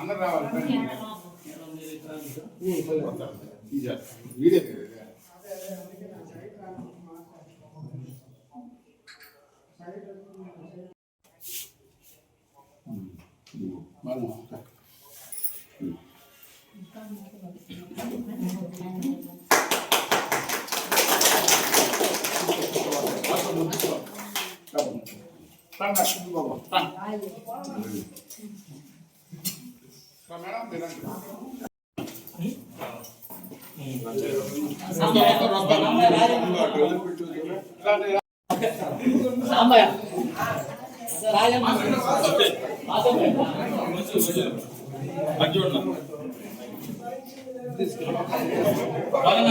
అందరు రావాలి video madam Sambaiah Rajamma బాగా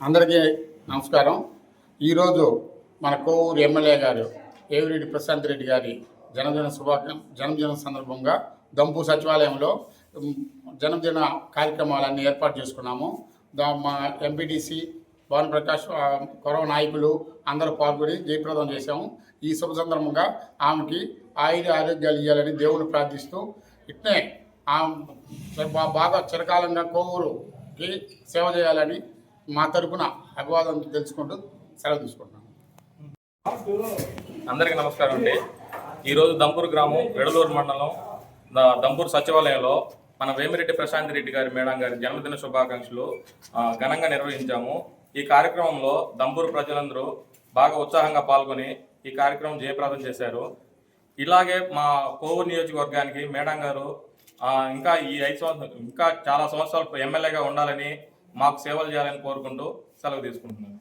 అందరికీ నమస్కారం. ఈరోజు మన కోవూరు ఎమ్మెల్యే గారు ఏవిరెడ్డి ప్రశాంత్ రెడ్డి గారి జన్మదిన శుభాకాంక్ష జన్మదిన సందర్భంగా దంపు సచివాలయంలో జన్మదిన కార్యక్రమాలన్నీ ఏర్పాటు చేసుకున్నాము. దా మా ఎంపీటీసీ భవన్ ప్రకాష్ కొరవ నాయకులు అందరూ పాల్గొని జయప్రదం చేశాము. ఈ శుభ సందర్భంగా ఆమెకి ఆయుధ ఆరోగ్యాలు ఇవ్వాలని దేవుని ప్రార్థిస్తూ ఇట్నే ఆమె బాగా చిరకాలంగా కోవూరుకి సేవ చేయాలని మా తరపున అభివాదం తెలుసుకుంటూ సెలవు తీసుకుంటున్నాను. అందరికీ నమస్కారం అండి. ఈరోజు దంపూర్ గ్రామం వెడలూరు మండలం దంపూర్ సచివాలయంలో మన వేమిరెడ్డి ప్రశాంత్ రెడ్డి గారి మేడం గారి జన్మదిన శుభాకాంక్షలు ఘనంగా నిర్వహించాము. ఈ కార్యక్రమంలో దంబూరు ప్రజలందరూ బాగా ఉత్సాహంగా పాల్గొని ఈ కార్యక్రమం జయప్రదం చేశారు. ఇలాగే మా కోవూరు నియోజకవర్గానికి మేడం గారు ఇంకా ఈ ఐదు సంవత్సరాలు ఇంకా చాలా సంవత్సరాలు ఎమ్మెల్యేగా ఉండాలని మాకు సేవలు చేయాలని కోరుకుంటూ సెలవు తీసుకుంటున్నాను.